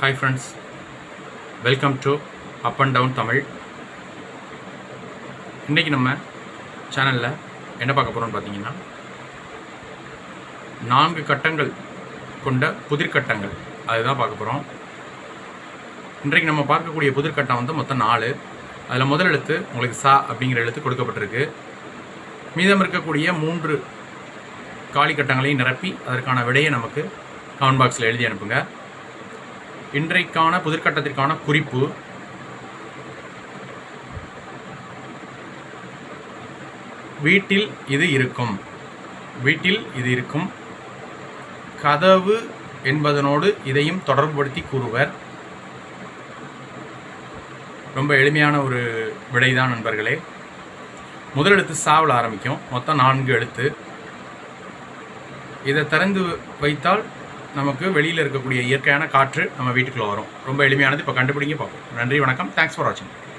Hi friends welcome to up and down Tamil இன்றைக்கி நம்ம சேனலில் என்ன பார்க்க போகிறோம்னு பார்த்தீங்கன்னா நான்கு கட்டங்கள் கொண்ட புதிர்கட்டங்கள் அதுதான் பார்க்க போகிறோம் இன்றைக்கு நம்ம பார்க்கக்கூடிய புதிர்கட்டம் வந்து மொத்தம் நாலு. அதில் முதல் எழுத்து உங்களுக்கு சா அப்படிங்கிற எழுத்து கொடுக்கப்பட்டிருக்கு. மீதம் இருக்கக்கூடிய மூன்று காலி கட்டங்களையும் நிரப்பி அதற்கான விடையை நமக்கு கமெண்ட் பாக்ஸில் எழுதி அனுப்புங்க. இன்றைக்கான புதிர்கட்டத்திற்கான குறிப்பு. வீட்டில் இது இருக்கும். வீட்டில் இது இருக்கும். கதவு என்பதனோடு இதையும் தொடர்புபடுத்தி கூறுவர். ரொம்ப எளிமையான ஒரு விடைதான் நண்பர்களே. முதல் எழுத்து சாவில் ஆரம்பிக்கும். மொத்தம் நான்கு எழுத்து. இதை திறந்து வைத்தால் நமக்கு வெளியில் இருக்கக்கூடிய இயற்கையான காற்று நம்ம வீட்டுக்குள்ளே வரும். ரொம்ப எளிமையானது. இப்போ கண்டுபிடிங்க பார்ப்போம். நன்றி வணக்கம். தேங்க்ஸ் ஃபார் வாட்சிங்